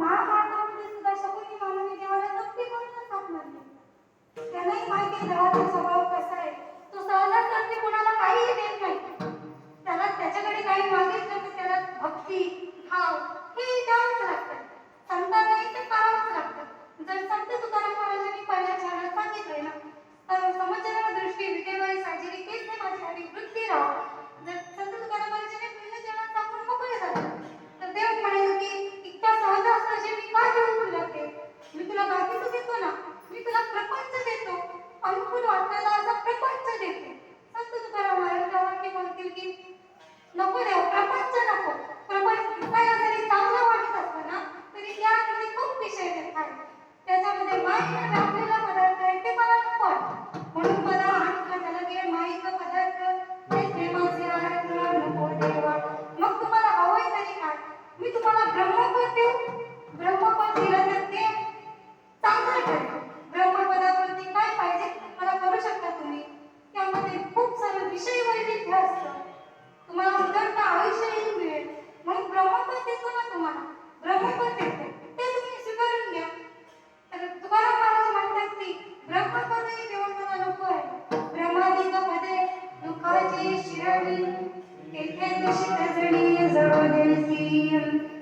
महाभारतामध्ये सुद्धा शकुनी मानवी देवाला नक्की कोणी साथ नाही त्यांनाही माहिती देवाच्या Amém. It can be as early as our days.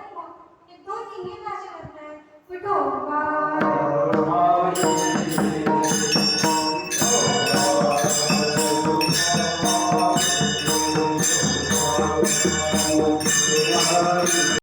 पहिल्यांदा एक दोन तिन्ही भाषेमधनं कुटुंब